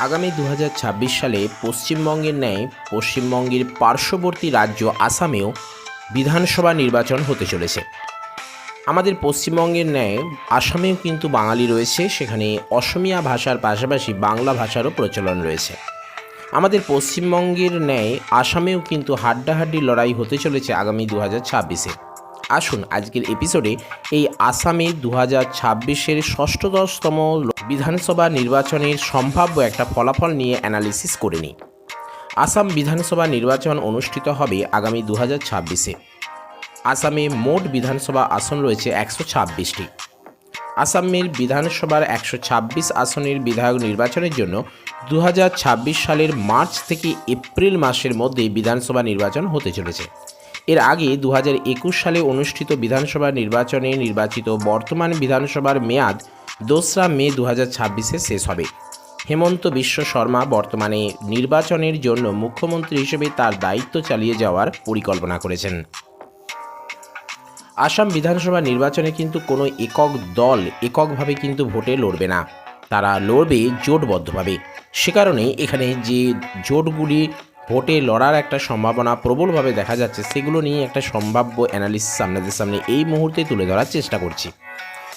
আগামী দু হাজার ছাব্বিশ সালে পশ্চিমবঙ্গের ন্যায় পশ্চিমবঙ্গের পার্শ্ববর্তী রাজ্য আসামেও বিধানসভা নির্বাচন হতে চলেছে। আমাদের পশ্চিমবঙ্গের ন্যায় আসামেও কিন্তু বাঙালি রয়েছে, সেখানে অসমিয়া ভাষার পাশাপাশি বাংলা ভাষারও প্রচলন রয়েছে। আমাদের পশ্চিমবঙ্গের ন্যায় আসামেও কিন্তু হাড্ডাহাড্ডি লড়াই হতে চলেছে আগামী দু হাজার ছাব্বিশে। আসুন আজকের এপিসোডে এই আসামে দু হাজার ছাব্বিশের ষষ্ঠদশতম বিধানসভা নির্বাচনের সম্ভাব্য একটা ফলাফল নিয়ে অ্যানালিসিস করে নিই। আসাম বিধানসভা নির্বাচন অনুষ্ঠিত হবে আগামী দু হাজার ছাব্বিশে। আসামে মোট বিধানসভা আসন রয়েছে একশো ছাব্বিশটি। আসামের বিধানসভার একশো ছাব্বিশ আসনের বিধায়ক নির্বাচনের জন্য দু হাজার ছাব্বিশ সালের মার্চ থেকে এপ্রিল মাসের মধ্যে বিধানসভা নির্বাচন হতে চলেছে। এর আগে দু হাজার একুশ সালে অনুষ্ঠিত বিধানসভা নির্বাচনে নির্বাচিত বর্তমান বিধানসভার মেয়াদ দোসরা মে দু ছাব্বিশে শেষ হবে। হেমন্ত বিশ্ব শর্মা বর্তমানে নির্বাচনের জন্য মুখ্যমন্ত্রী হিসেবে তার দায়িত্ব চালিয়ে যাওয়ার পরিকল্পনা করেছেন। আসাম বিধানসভা নির্বাচনে কিন্তু কোনো একক দল এককভাবে কিন্তু ভোটে লড়বে না। তারা লড়বে জোটবদ্ধভাবে। সে কারণে এখানে যে জোটগুলি ভোটে লড়ার একটা সম্ভাবনা প্রবলভাবে দেখা যাচ্ছে, সেগুলো নিয়ে একটা সম্ভাব্য অ্যানালিসিস আপনাদের সামনে এই মুহূর্তে তুলে ধরার চেষ্টা করছি।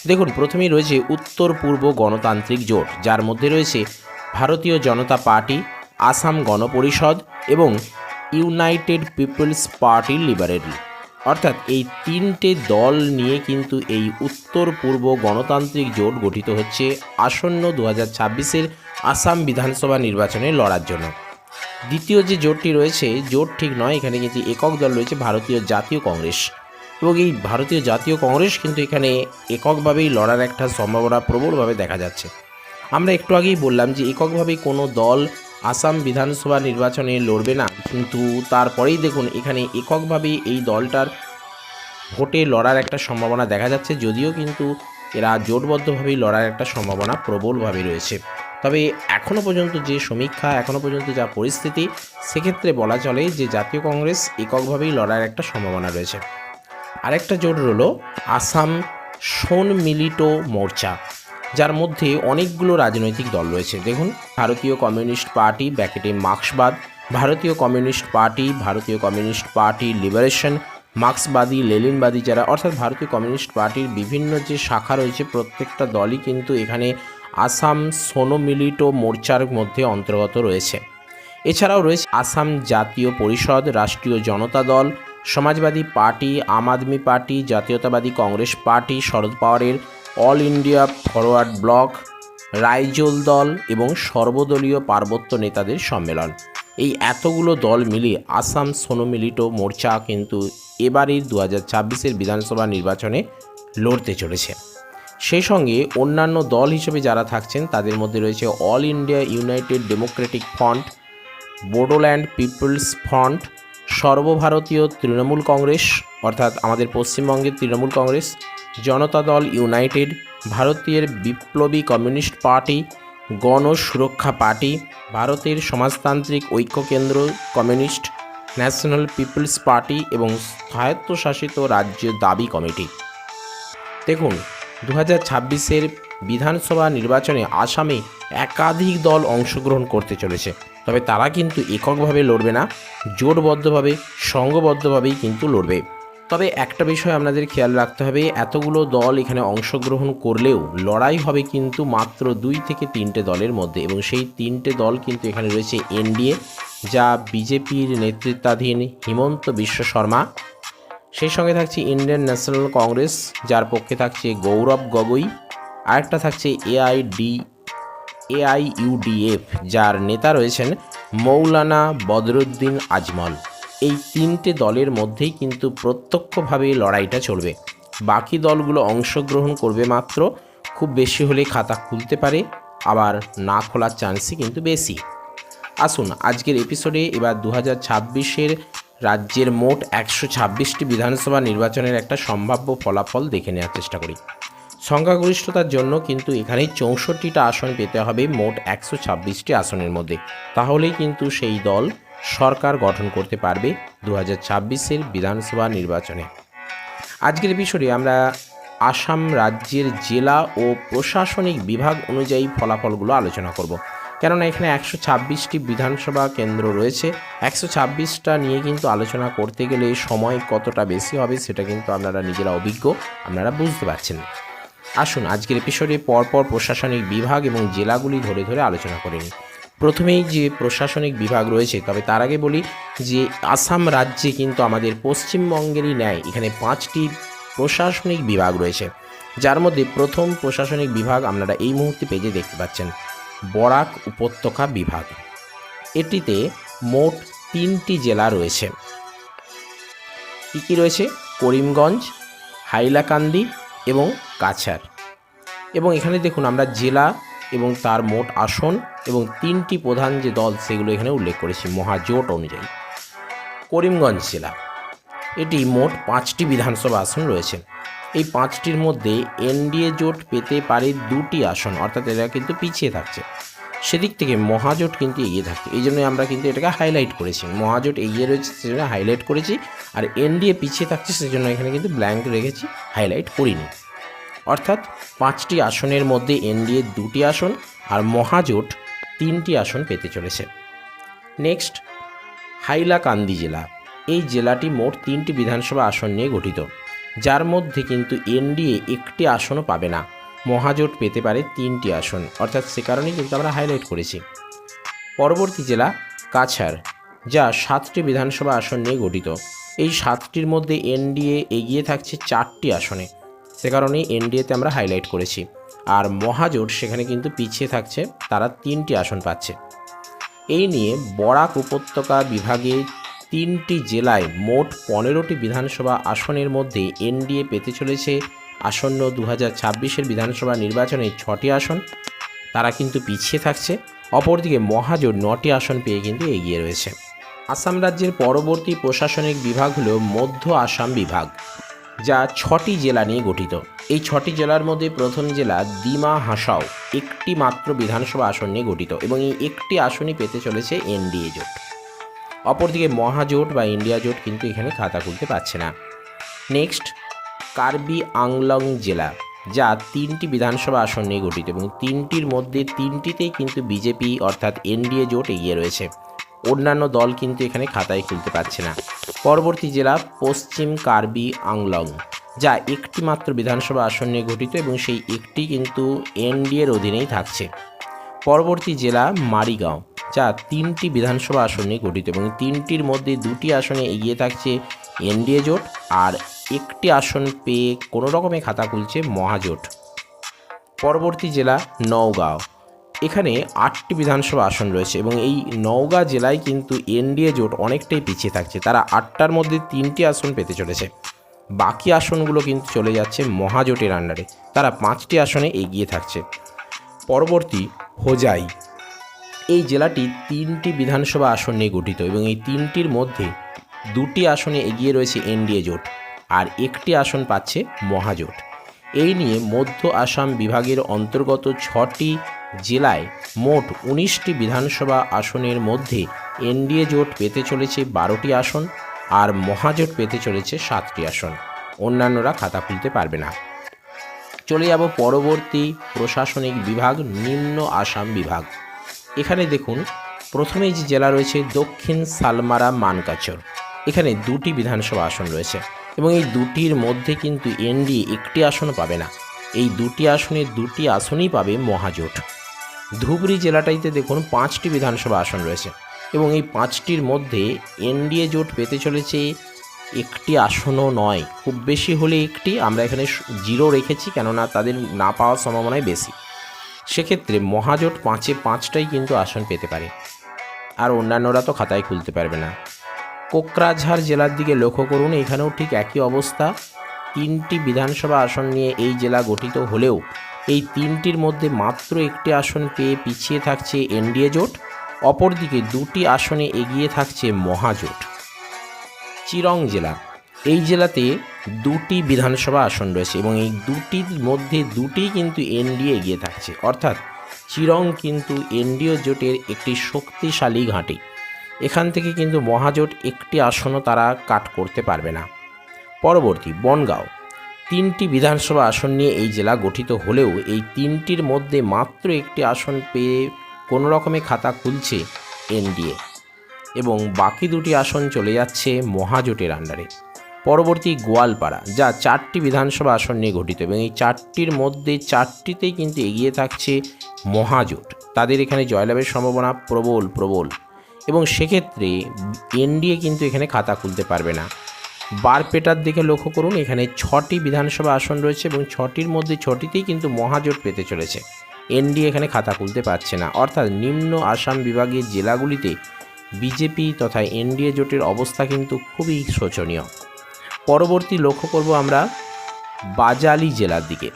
দেখুন, প্রথমেই রয়েছে উত্তর পূর্ব গণতান্ত্রিক জোট, যার মধ্যে রয়েছে ভারতীয় জনতা পার্টি, আসাম গণপরিষদ এবং ইউনাইটেড পিপলস পার্টি লিবারেল। অর্থাৎ এই তিনটে দল নিয়ে কিন্তু এই উত্তর পূর্ব গণতান্ত্রিক জোট গঠিত হচ্ছে আসন্ন দু হাজার আসাম বিধানসভা নির্বাচনে লড়ার জন্য। দ্বিতীয় যে জোটটি রয়েছে, জোট ঠিক নয়, এখানে কিন্তু একক দল রয়েছে ভারতীয় জাতীয় কংগ্রেস। এবং এই ভারতীয় জাতীয় কংগ্রেস কিন্তু এখানে এককভাবেই লড়ার একটা সম্ভাবনা প্রবলভাবে দেখা যাচ্ছে। আমরা একটু আগেই বললাম যে এককভাবে কোনো দল আসাম বিধানসভা নির্বাচনে লড়বে না, কিন্তু তারপরেই দেখুন এখানে এককভাবেই এই দলটার ভোটে লড়ার একটা সম্ভাবনা দেখা যাচ্ছে, যদিও কিন্তু এরা জোটবদ্ধভাবেই লড়ার একটা সম্ভাবনা প্রবলভাবে রয়েছে। তবে এখনও পর্যন্ত যে সমীক্ষা এখনও পর্যন্ত যা পরিস্থিতি, সেক্ষেত্রে বলা চলে যে জাতীয় কংগ্রেস এককভাবেই লড়ার একটা সম্ভাবনা রয়েছে। আরেকটা জোট রইল আসাম সোন মিলিত মোর্চা, যার মধ্যে অনেকগুলো রাজনৈতিক দল রয়েছে। দেখুন, ভারতীয় কমিউনিস্ট পার্টি ব্যাকেটে মার্ক্সবাদ, ভারতীয় কমিউনিস্ট পার্টি, ভারতীয় কমিউনিস্ট পার্টি লিবারেশন, মার্ক্সবাদী লেলিনবাদী যারা, অর্থাৎ ভারতীয় কমিউনিস্ট পার্টির বিভিন্ন যে শাখা রয়েছে, প্রত্যেকটা দলই কিন্তু এখানে আসাম সোনোমিলিত মোর্চার মধ্যে অন্তর্গত রয়েছে। এছাড়াও রয়েছে আসাম জাতীয় পরিষদ, রাষ্ট্রীয় জনতা দল সমাজবাদী পার্টি, আম আদমি পার্টি, জাতীয়তাবাদী কংগ্রেস পার্টি, শরদ পাওয়ারের All India Forward Bloc, Raijor Dal এবং সর্বদলীয় পার্বত্য নেতাদের সম্মেলন। এই এতগুলো দল মিলিয়ে আসাম সোনোমিলিত মোর্চা কিন্তু এবারের দু হাজার ছাব্বিশের বিধানসভা নির্বাচনে লড়তে চলেছে। সেই সঙ্গে অন্যান্য দল হিসেবে যারা থাকছেন, তাদের মধ্যে রয়েছে All India United Democratic Front, Bodoland People's Front সর্বভারতীয় তৃণমূল কংগ্রেস, অর্থাৎ আমাদের পশ্চিমবঙ্গের তৃণমূল কংগ্রেস, জনতা দল ইউনাইটেড, ভারতীয় বিপ্লবী কমিউনিস্ট পার্টি, গণ সুরক্ষা পার্টি, ভারতের সমাজতান্ত্রিক ঐক্য কেন্দ্র কমিউনিস্ট, ন্যাশনাল পিপলস পার্টি এবং স্বায়ত্তশাসিত রাজ্য দাবি কমিটি। দেখুন দু হাজার বিধানসভা নির্বাচনে আসামে একাধিক দল অংশগ্রহণ করতে চলেছে। তবে তারা কিন্তু এককভাবে লড়বে না, জোটবদ্ধভাবে সংঘবদ্ধভাবেই কিন্তু লড়বে। তবে একটা বিষয় আপনাদের খেয়াল রাখতে হবে, এতগুলো দল এখানে অংশগ্রহণ করলেও লড়াই হবে কিন্তু মাত্র দুই থেকে তিনটে দলের মধ্যে এবং সেই তিনটে দল কিন্তু এখানে রয়েছে এনডিএ, যা বিজেপির নেতৃত্বাধীন হিমন্ত বিশ্ব শর্মা। সেই সঙ্গে থাকছে ইন্ডিয়ান ন্যাশনাল কংগ্রেস, যার পক্ষে থাকছে গৌরব গগৈ। আরেকটা থাকছে এআইডি এআইইউডিএফ, যার নেতা রয়েছেন মৌলানা বদরুদ্দিন আজমল। এই তিনটে দলের মধ্যেই কিন্তু প্রত্যক্ষভাবে লড়াইটা চলবে। বাকি দলগুলো অংশগ্রহণ করবে মাত্র, খুব বেশি হলে খাতা খুলতে পারে, আবার না খোলার চান্সই কিন্তু বেশি। আসুন, আজকের এপিসোডে এবার দু হাজার ছাব্বিশের রাজ্যের মোট একশো ছাব্বিশটি বিধানসভা নির্বাচনের একটা সম্ভাব্য ফলাফল দেখে নেওয়ার চেষ্টা করি। সংখ্যাগরিষ্ঠতার জন্য কিন্তু এখানে চৌষট্টিটা আসন পেতে হবে মোট একশো ছাব্বিশটি আসনের মধ্যে। তাহলেই কিন্তু সেই দল সরকার গঠন করতে পারবে দু হাজার ছাব্বিশের বিধানসভা নির্বাচনে। আজকের বিষয়ে আমরা আসাম রাজ্যের জেলা ও প্রশাসনিক বিভাগ অনুযায়ী ফলাফলগুলো আলোচনা করব। কেননা এখানে একশো ছাব্বিশটি বিধানসভা কেন্দ্র রয়েছে। একশো ছাব্বিশটা নিয়ে কিন্তু আলোচনা করতে গেলে সময় কতটা বেশি হবে সেটা কিন্তু আপনারা নিজেরা অভিজ্ঞ, আপনারা বুঝতে পারছেন। আসুন আজকের এপিসোডে পরপর প্রশাসনিক বিভাগ এবং জেলাগুলি ধরে ধরে আলোচনা করে নিই। প্রথমেই যে প্রশাসনিক বিভাগ রয়েছে, তবে তার আগে বলি যে আসাম রাজ্যে কিন্তু আমাদের পশ্চিমবঙ্গেরই ন্যায় এখানে পাঁচটি প্রশাসনিক বিভাগ রয়েছে। যার মধ্যে প্রথম প্রশাসনিক বিভাগ আপনারা এই মুহূর্তে পেজে দেখতে পাচ্ছেন, বরাক উপত্যকা বিভাগ। এটিতে মোট তিনটি জেলা রয়েছে। কী কী রয়েছে? করিমগঞ্জ, হাইলাকান্দি এবং কাছাড় এবং এখানে দেখুন আমরা জেলা এবং তার মোট আসন এবং তিনটি প্রধান যে দল সেগুলো এখানে উল্লেখ করেছি মহাজোট অনুযায়ী। করিমগঞ্জ জেলা, এটি মোট পাঁচটি বিধানসভা আসন রয়েছে। এই পাঁচটির মধ্যে এনডিএ জোট পেতে পারে দুটি আসন, অর্থাৎ এরা কিন্তু পিছিয়ে থাকছে। সেদিক থেকে মহাজোট কিন্তু এগিয়ে থাকছে। এই জন্যই আমরা কিন্তু এটাকে হাইলাইট করেছি। মহাজোট এগিয়ে রয়েছে সেজন্য হাইলাইট করেছি, আর এনডিএ পিছিয়ে থাকছে সেজন্য এখানে কিন্তু ব্ল্যাঙ্ক রেখেছি হাইলাইট করিনি। অর্থাৎ পাঁচটি আসনের মধ্যে এনডিএ দুটি আসন আর মহাজোট তিনটি আসন পেতে চলেছে। নেক্সট, হাইলাকান্দি জেলা। এই জেলাটি মোট তিনটি বিধানসভা আসন নিয়ে গঠিত। যার মধ্যে কিন্তু এনডিএ একটি আসনও পাবে না। মহাজোট পেতে পারে তিনটি আসন। অর্থাৎ সে কারণেই কিন্তু আমরা হাইলাইট করেছি। পরবর্তী জেলা কাছাড়, যা সাতটি বিধানসভা আসন নিয়ে গঠিত। এই সাতটির মধ্যে এনডিএ এগিয়ে থাকছে চারটি আসনে। সে কারণেই এনডিএতে আমরা হাইলাইট করেছি। আর মহাজোট সেখানে কিন্তু পিছিয়ে থাকছে, তারা তিনটি আসন পাচ্ছে। এই নিয়ে বরাক উপত্যকা বিভাগে তিনটি জেলায় মোট পনেরোটি বিধানসভা আসনের মধ্যে এনডিএ পেতে চলেছে। আসন্ন দু হাজার বিধানসভা নির্বাচনে ছটি আসন, তারা কিন্তু পিছিয়ে থাকছে। অপরদিকে মহাজোট নটি আসন পেয়ে কিন্তু এগিয়ে রয়েছে। আসাম রাজ্যের পরবর্তী প্রশাসনিক বিভাগ হল মধ্য আসাম বিভাগ। যা ছটি জেলা নিয়ে গঠিত। এই ছটি জেলার মধ্যে প্রথম জেলা দিমা হাসাও, একটি মাত্র বিধানসভা আসন নিয়ে গঠিত এবং এই একটি আসনই পেতে চলেছে এনডিএ জোট। অপরদিকে মহাজোট বা ইন্ডিয়া জোট কিন্তু এখানে খাতা খুলতে পারছে না। নেক্সট, কার্বি আংলং জেলা, যা তিনটি বিধানসভা আসন নিয়ে গঠিত এবং তিনটির মধ্যে তিনটিতেই কিন্তু বিজেপি অর্থাৎ এনডিএ জোট এগিয়ে রয়েছে। অন্যান্য দল কিন্তু এখানে খাতায় খুলতে পারছে না। পরবর্তী জেলা পশ্চিম কার্বি আংলং, যা একটি মাত্র বিধানসভা আসন নিয়ে গঠিত এবং সেই একটি কিন্তু এনডিএর অধীনেই থাকছে। পরবর্তী জেলা মারিগাঁও, যা তিনটি বিধানসভা আসন নিয়ে গঠিত এবং তিনটির মধ্যে দুটি আসনে এগিয়ে থাকছে এনডিএ জোট আর একটি আসন পেয়ে কোনো রকমে খাতা খুলছে মহাজোট। পরবর্তী জেলা নওগাঁও এখানে আটটি বিধানসভা আসন রয়েছে এবং এই নওগাঁ জেলায় কিন্তু এনডিএ জোট অনেকটাই পিছিয়ে থাকছে। তারা আটটার মধ্যে তিনটি আসন পেতে চলেছে। বাকি আসনগুলো কিন্তু চলে যাচ্ছে মহাজোটের আন্ডারে। তারা পাঁচটি আসনে এগিয়ে থাকছে। পরবর্তী হোজাই। এই জেলাটি তিনটি বিধানসভা আসন নিয়ে গঠিত এবং এই তিনটির মধ্যে দুটি আসনে এগিয়ে রয়েছে এনডিএ জোট আর একটি আসন পাচ্ছে মহাজোট। এই নিয়ে মধ্য আসাম বিভাগের অন্তর্গত ছটি জেলায় মোট উনিশটি বিধানসভা আসনের মধ্যে এনডিএ জোট পেতে চলেছে বারোটি আসন আর মহাজোট পেতে চলেছে সাতটি আসন। অন্যান্যরা খাতা খুলতে পারবে না। চলে যাব পরবর্তী প্রশাসনিক বিভাগ, নিম্ন আসাম বিভাগ। এখানে দেখুন, প্রথমেই যে জেলা রয়েছে দক্ষিণ সালমারা মানকাচর। এখানে দুটি বিধানসভা আসন রয়েছে এবং এই দুটির মধ্যে কিন্তু এনডি একটি আসনও পাবে না। এই দুটি আসনে দুটি আসনই পাবে মহাজোট। ধুবড়ি জেলাটাইতে দেখুন পাঁচটি বিধানসভা আসন রয়েছে এবং এই পাঁচটির মধ্যে এনডিএ জোট পেতে চলেছে একটি আসনও নয়। খুব বেশি হলে একটি, আমরা এখানে জিরো রেখেছি কেননা তাদের না পাওয়ার সম্ভাবনাই বেশি। সেক্ষেত্রে মহাজোট পাঁচে পাঁচটাই কিন্তু আসন পেতে পারে। আর অন্যান্যরা তো খাতায় খুলতে পারবে না। কোকরাঝাড় জেলার দিকে লক্ষ্য করুন, এখানেও ঠিক একই অবস্থা। তিনটি বিধানসভা আসন নিয়ে এই জেলা গঠিত হলেও এই তিনটির মধ্যে মাত্র একটি আসন পেয়ে পিছিয়ে থাকছে এনডিএ জোট, অপরদিকে দুটি আসনে এগিয়ে থাকছে মহাজোট। চিরং জেলা, এই জেলাতে দুটি বিধানসভা আসন রয়েছে এবং এই দুটির মধ্যে দুটি কিন্তু এনডিএ এগিয়ে থাকছে। অর্থাৎ চিরং কিন্তু এনডিও জোটের একটি শক্তিশালী ঘাঁটি। এখান থেকে কিন্তু মহাজোট একটি আসনও তারা কাট করতে পারবে না। পরবর্তী, বনগাঁও তিনটি বিধানসভা আসন নিয়ে এই জেলা গঠিত হলেও এই তিনটির মধ্যে মাত্র একটি আসন পেয়ে কোনো রকমে খাতা খুলছে এনডিএ এবং বাকি দুটি আসন চলে যাচ্ছে মহাজোটের আন্ডারে। পরবর্তী গোয়ালপাড়া, যা চারটি বিধানসভা আসন নিয়ে গঠিত এবং এই চারটির মধ্যে চারটিতেই কিন্তু এগিয়ে থাকছে মহাজোট। তাদের এখানে জয়লাভের সম্ভাবনা প্রবল প্রবল এবং সেক্ষেত্রে এনডিএ কিন্তু এখানে খাতা খুলতে পারবে না। বারপেটার দিকে লক্ষ্য করুন, এখানে ছটি বিধানসভা আসন রয়েছে এবং ছটির মধ্যে ছটিতেই কিন্তু মহাজোট পেতে চলেছে। এনডি এখানে খাতা খুলতে পারছে না। অর্থাৎ নিম্ন আসাম বিভাগের জেলাগুলিতে বিজেপি তথা এনডিএ জোটের অবস্থা কিন্তু খুবই শোচনীয়। পরবর্তী লক্ষ্য করব আমরা বাজালি জেলার দিকে।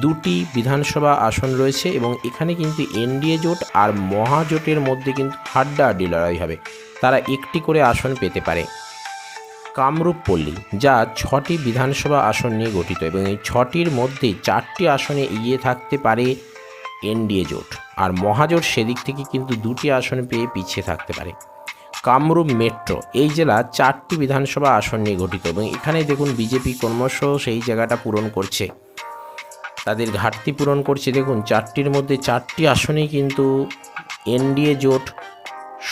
দুটি বিধানসভা আসন রয়েছে এবং এখানে কিন্তু এনডিএ জোট আর মহাজোটের মধ্যে কিন্তু হাড্ডাহাড্ডি লড়াই হবে। তারা একটি করে আসন পেতে পারে। কামরূপ পল্লী, যা ছটি বিধানসভা আসন নিয়ে গঠিত এবং এই ছটির মধ্যে চারটি আসনে এগিয়ে থাকতে পারে এনডিএ জোট। আর মহাজোট সেদিক থেকে কিন্তু দুটি আসন পেয়ে পিছিয়ে থাকতে পারে। কামরূপ মেট্রো, এই জেলা চারটি বিধানসভা আসন নিয়ে গঠিত এবং এখানে দেখুন বিজেপি ক্রমশ সেই জায়গাটা পূরণ করছে। তাদের ঘাটতি পূরণ করছে। দেখুন, চারটির মধ্যে চারটি আসনেই কিন্তু এনডিএ জোট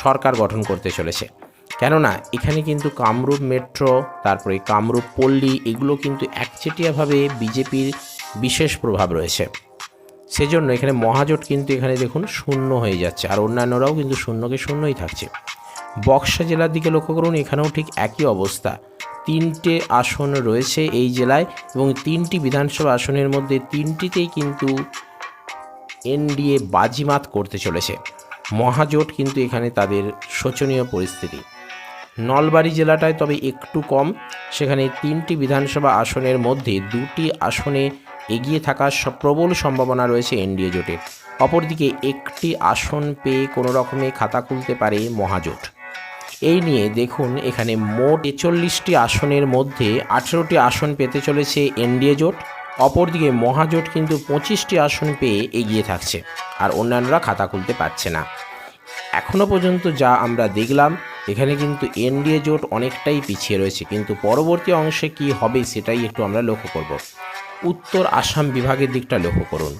সরকার গঠন করতে চলেছে। কেননা এখানে কিন্তু কামরূপ মেট্রো, তারপরে কামরূপ পল্লী এগুলো কিন্তু একচেটিয়াভাবে বিজেপির বিশেষ প্রভাব রয়েছে। সেজন্য এখানে মহাজোট কিন্তু এখানে দেখুন শূন্য হয়ে যাচ্ছে আর অন্যান্যরাও কিন্তু শূন্যকে শূন্যই থাকছে। বক্সা জেলার দিকে লক্ষ্য করুন, এখানেও ঠিক একই অবস্থা। তিনটে আসন রয়েছে এই জেলায় এবং তিনটি বিধানসভা আসনের মধ্যে তিনটিতেই কিন্তু এনডিএ বাজিমাত করতে চলেছে। মহাজোট কিন্তু এখানে তাদের শোচনীয় পরিস্থিতি। নলবাড়ি জেলাটায় তবে একটু কম। সেখানে তিনটি বিধানসভা আসনের মধ্যে দুটি আসনে এগিয়ে থাকার প্রবল সম্ভাবনা রয়েছে এনডিএ জোটের অপরদিকে একটি আসন পেয়ে কোনো রকমে খাতা খুলতে পারে মহাজোট। এই নিয়ে দেখুন, এখানে মোট ছেচল্লিশটি আসনের মধ্যে আঠেরোটি আসন পেতে চলেছে এনডিএ জোট। অপরদিকে মহাজোট কিন্তু পঁচিশটি আসন পেয়ে এগিয়ে থাকছে, আর অন্যান্যরা খাতা খুলতে পারছে না। এখনও পর্যন্ত যা আমরা দেখলাম এখানে কিন্তু এনডিএ জোট অনেকটাই পিছিয়ে রয়েছে, কিন্তু পরবর্তী অংশে কি হবে সেটাই একটু আমরা লক্ষ্য করব। উত্তর আসাম বিভাগের দিকটা লক্ষ্য করুন।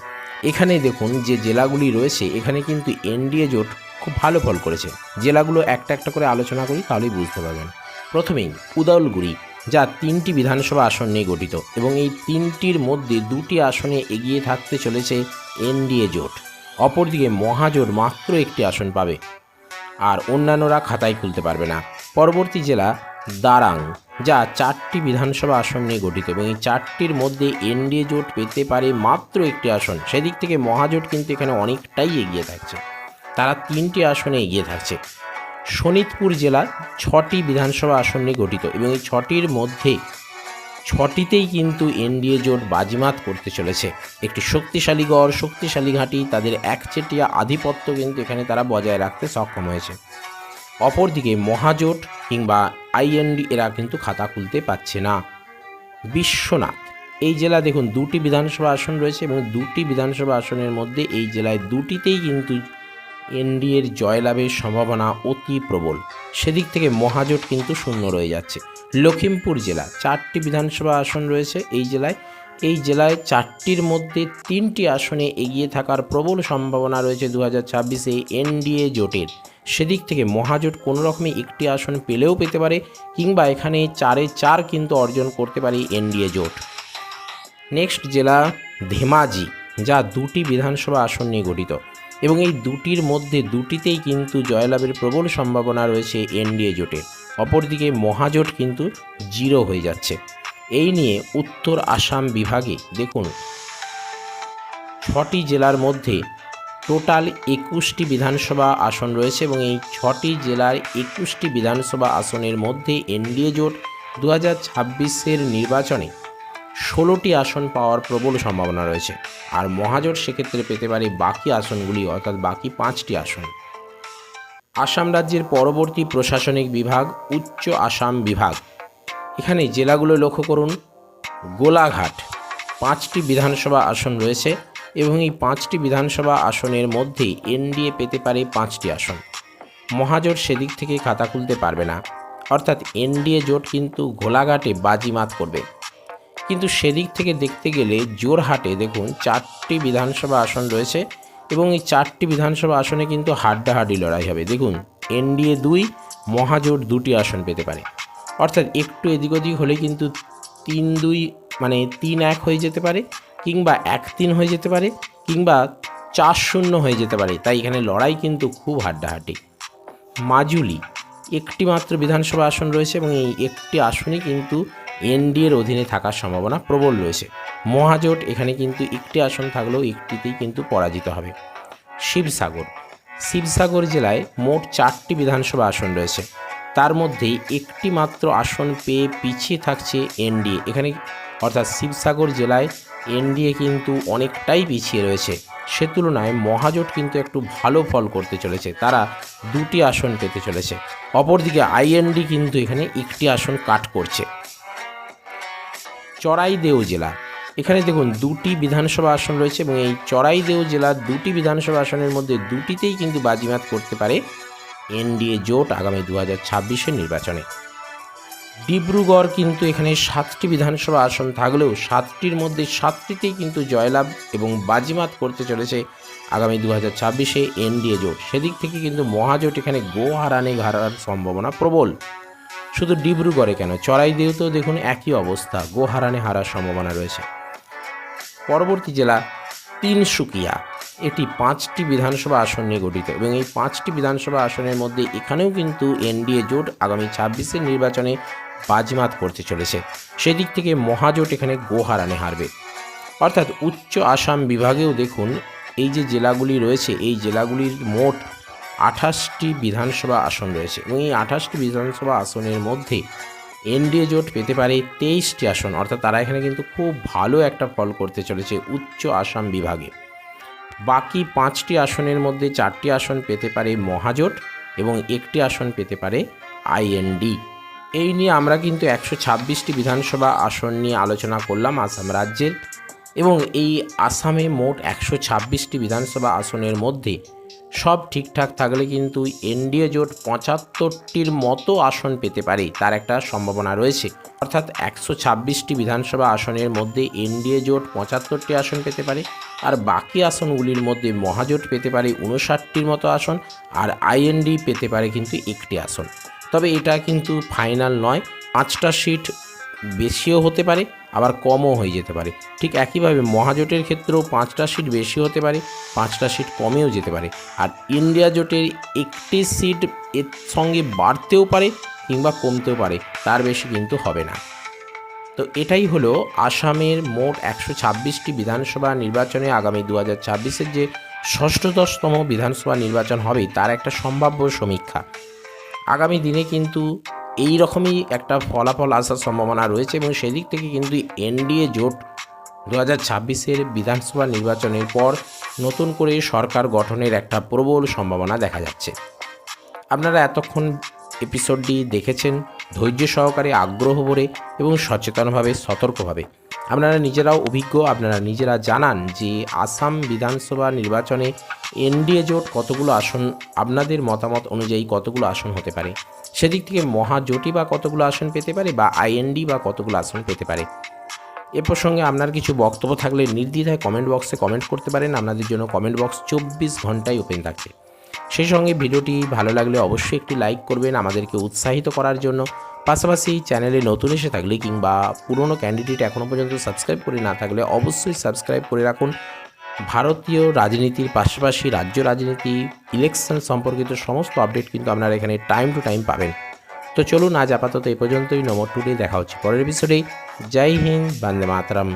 এখানে দেখুন যে জেলাগুলি রয়েছে, এখানে কিন্তু এনডিএ জোট খুব ভালো ফল করেছে। জেলাগুলো একটা একটা করে আলোচনা করি, তাহলেই বুঝতে পারবেন। প্রথমেই উদলগুড়ি, যা তিনটি বিধানসভা আসন নিয়ে গঠিত এবং এই তিনটির মধ্যে দুটি আসনে এগিয়ে থাকতে চলেছে এনডিএ জোট। অপরদিকে মহাজোট মাত্র একটি আসন পাবে। আর অন্যান্যরা খাতায় খুলতে পারবে না। পরবর্তী জেলা দারাং, যা চারটি বিধানসভা আসন নিয়ে গঠিত এবং এই চারটির মধ্যে এনডিএ জোট পেতে পারে মাত্র একটি আসন। সেদিক থেকে মহাজোট কিন্তু এখানে অনেকটাই এগিয়ে থাকছে। তারা তিনটি আসনে এগিয়ে থাকছে। শোনিতপুর জেলা ছটি বিধানসভা আসন নিয়ে গঠিত এবং এই ছটির মধ্যে ছটিতেই কিন্তু এনডিএ জোট বাজিমাত করতে চলেছে। একটি শক্তিশালী গড়, শক্তিশালী ঘাঁটি, তাদের একচেটিয়া আধিপত্য কিন্তু এখানে তারা বজায় রাখতে সক্ষম হয়েছে। অপরদিকে মহাজোট কিংবা আইএনডি এরা কিন্তু খাতা খুলতে পারছে না। বিশ্বনাথ, এই জেলা দেখুন দুটি বিধানসভা আসন রয়েছে এবং দুটি বিধানসভা আসনের মধ্যে এই জেলায় দুটিতেই কিন্তু এনডিএর জয়লাভের সম্ভাবনা অতি প্রবল। সেদিক থেকে মহাজোট কিন্তু শূন্য রয়ে যাচ্ছে। লখিমপুর জেলা। চারটি বিধানসভা আসন রয়েছে এই জেলায়। এই জেলায় চারটির মধ্যে তিনটি আসনে এগিয়ে থাকার প্রবল সম্ভাবনা রয়েছে দু হাজার ছাব্বিশে এনডিএ জোটের। সেদিক থেকে মহাজোট কোনো রকমে একটি আসন পেলেও পেতে পারে কিংবা এখানে চারে চার কিন্তু অর্জন করতে পারে এনডিএ জোট। নেক্সট জেলা ধেমাজি, যা দুটি বিধানসভা আসন নিয়ে গঠিত। এবং এই দুটির মধ্যে দুটিতেই কিন্তু জয়লাভের প্রবল সম্ভাবনা রয়েছে এনডিএ জোটের। অপরদিকে মহাজোট কিন্তু জিরো হয়ে যাচ্ছে। এই নিয়ে উত্তর আসাম বিভাগে দেখুন, ছটি জেলার মধ্যে টোটাল একুশটি বিধানসভা আসন রয়েছে এবং এই ছটি জেলার একুশটি বিধানসভা আসনের মধ্যে এনডিএ জোট দু হাজার নির্বাচনে ষোলোটি আসন পাওয়ার প্রবল সম্ভাবনা রয়েছে। আর মহাজোট সেক্ষেত্রে পেতে পারে বাকি আসনগুলি, অর্থাৎ বাকি পাঁচটি আসন। আসাম রাজ্যের পরবর্তী প্রশাসনিক বিভাগ, উচ্চ আসাম বিভাগ। এখানে জেলাগুলো লক্ষ্য করুন। গোলাঘাট পাঁচটি বিধানসভা আসন রয়েছে এবং এই পাঁচটি বিধানসভা আসনের মধ্যে এনডিএ পেতে পারে পাঁচটি আসন। মহাজোট সেদিক থেকে খাতা খুলতে পারবে না। অর্থাৎ এনডিএ জোট কিন্তু গোলাঘাটে বাজিমাত করবে। কিন্তু সেদিক থেকে দেখতে গেলে জোরহাটে দেখুন চারটি বিধানসভা আসন রয়েছে এবং এই চারটি বিধানসভা আসনে কিন্তু হাড্ডাহাড্ডি লড়াই হবে। দেখুন, এনডিএ দুই, মহাজোট দুটি আসন পেতে পারে। অর্থাৎ একটু এদিক ওদিক হলে কিন্তু তিন দুই মানে তিন এক হয়ে যেতে পারে, কিংবা এক তিন হয়ে যেতে পারে, কিংবা চার শূন্য হয়ে যেতে পারে। তাই এখানে লড়াই কিন্তু খুব হাড্ডাহাড্ডি। মাজুলি একটি মাত্র বিধানসভা আসন রয়েছে এবং এই একটি আসনই কিন্তু এনডিএর অধীনে থাকার সম্ভাবনা প্রবল রয়েছে। মহাজোট এখানে কিন্তু একটি আসন থাকলেও একটিতেই কিন্তু পরাজিত হবে। শিবসাগর। শিবসাগর জেলায় মোট চারটি বিধানসভা আসন রয়েছে। তার মধ্যে একটি মাত্র আসন পেয়ে পিছিয়ে থাকছে এনডিএ। এখানে অর্থাৎ শিবসাগর জেলায় এনডিএ কিন্তু অনেকটাই পিছিয়ে রয়েছে। সে তুলনায় মহাজোট কিন্তু একটু ভালো ফল করতে চলেছে। তারা দুটি আসন পেতে চলেছে। অপরদিকে আইএনডি কিন্তু এখানে একটি আসন কাট করছে। চড়াইদেও জেলা। এখানে দেখুন দুটি বিধানসভা আসন রয়েছে এবং এই চড়াইদেও জেলার দুটি বিধানসভা আসনের মধ্যে দুটিতেই কিন্তু বাজিমাত করতে পারে এনডিএ জোট আগামী দু হাজার ছাব্বিশের নির্বাচনে। ডিব্রুগড় কিন্তু এখানে সাতটি বিধানসভা আসন থাকলেও সাতটির মধ্যে সাতটিতেই কিন্তু জয়লাভ এবং বাজিমাত করতে চলেছে আগামী দু হাজার ছাব্বিশে এনডিএ জোট। সেদিক থেকে কিন্তু মহাজোট এখানে গো হারানে হারার সম্ভাবনা প্রবল। শুধু ডিব্রুগড়ে কেন? চড়াইদেওতেও দেখুন একই অবস্থা গো হারানে হারার সম্ভাবনা রয়েছে। পরবর্তী জেলা তিনসুকিয়া। এটি পাঁচটি বিধানসভা আসন নিয়ে গঠিত এবং এই পাঁচটি বিধানসভা আসনের মধ্যে এখানেও কিন্তু এনডিএ জোট আগামী ছাব্বিশের নির্বাচনে বাজিমাত করতে চলেছে। সেদিক থেকে মহাজোট এখানে গোহারানে হারবে। অর্থাৎ উচ্চ আসাম বিভাগেও দেখুন, এই যে জেলাগুলি রয়েছে, এই জেলাগুলির মোট আঠাশটি বিধানসভা আসন রয়েছে এবং এই আঠাশটি বিধানসভা আসনের মধ্যে এনডিএ জোট পেতে পারে তেইশটি আসন। অর্থাৎ তারা এখানে কিন্তু খুব ভালো একটা ফল করতে চলেছে উচ্চ আসাম বিভাগে। বাকি পাঁচটি আসনের মধ্যে চারটি আসন পেতে পারে মহাজোট এবং একটি আসন পেতে পারে আইএনডি। এই নিয়ে আমরা কিন্তু একশো ছাব্বিশটি বিধানসভা আসন নিয়ে আলোচনা করলাম আসাম রাজ্যের এবং এই আসামে মোট একশো ছাব্বিশটি বিধানসভা আসনের মধ্যে সব ঠিকঠাক থাকলে কিন্তু এনডিএ জোট পঁচাত্তরটির মতো আসন পেতে পারে, তার একটা সম্ভাবনা রয়েছে। অর্থাৎ একশো ছাব্বিশটি বিধানসভা আসনের মধ্যে এনডিএ জোট পঁচাত্তরটি আসন পেতে পারে, আর বাকি আসনগুলির মধ্যে মহাজোট পেতে পারে উনষাটটির মতো আসন, আর আইএনডি পেতে পারে কিন্তু একটি আসন। তবে এটা কিন্তু ফাইনাল নয়, পাঁচটা সিট বেশিও হতে পারে আবার কমও হয়ে যেতে পারে। ঠিক একইভাবে মহাজোটের ক্ষেত্রেও পাঁচটা সিট বেশি হতে পারে, পাঁচটা সিট কমেও যেতে পারে। আর ইন্ডিয়া জোটের একটি সিট এর সঙ্গে বাড়তেও পারে কিংবা কমতেও পারে, তার বেশি কিন্তু হবে না। তো এটাই হলো আসামের মোট একশো ছাব্বিশটি বিধানসভা নির্বাচনে আগামী দু হাজার ছাব্বিশের যে ষষ্ঠদশতম বিধানসভা নির্বাচন হবে তার একটা সম্ভাব্য সমীক্ষা। আগামী দিনে কিন্তু এই রকমই একটা ফলাফল আসার সম্ভাবনা রয়েছে এবং সেদিক থেকে কিন্তু এনডিএ জোট দু হাজার ছাব্বিশের বিধানসভা নির্বাচনের পর নতুন করে সরকার গঠনের একটা প্রবল সম্ভাবনা দেখা যাচ্ছে। আপনারা এতক্ষণ এপিসোডটি দেখেছেন ধৈর্য সহকারে আগ্রহ ভরে এবং সচেতনভাবে সতর্কভাবে। আপনারা নিজেরাও অভিজ্ঞ, আপনারা নিজেরা জানান যে আসাম বিধানসভা নির্বাচনে এনডিএ জোট কতগুলো আসন, আপনাদের মতামত অনুযায়ী কতগুলো আসন হতে পারে? সেদিক থেকে মহাজোটই বা কতগুলো আসন পেতে পারে বা আইএনডি বা কতগুলো আসন পেতে পারে? এ প্রসঙ্গে আপনার কিছু বক্তব্য থাকলে নির্দ্বিধায় কমেন্ট বক্সে কমেন্ট করতে পারেন, আপনাদের জন্য কমেন্ট বক্স চব্বিশ ঘন্টায় ওপেন থাকছে। সেই সঙ্গে ভিডিওটি ভালো লাগলে অবশ্যই একটি লাইক করবেন, আমাদেরকে উৎসাহিত করার জন্য। পাশাপাশি চ্যানেলে নতুন এসে থাকলে কিংবা পুরনো ক্যান্ডিডেট এখনও পর্যন্ত সাবস্ক্রাইব করে না থাকলে অবশ্যই সাবস্ক্রাইব করে রাখুন। ভারতীয় রাজনীতির পাশাপাশি রাজ্য রাজনীতি ইলেকশন সম্পর্কিত সমস্ত আপডেট কিন্তু আপনারা এখানে টাইম টু টাইম পাবেন। তো চলুন আজ আপাতত এই পর্যন্তই। নম্বর টুডে দেখা হচ্ছে পরের এপিসোডে জয় হিন্দ, বন্দে মাতরম।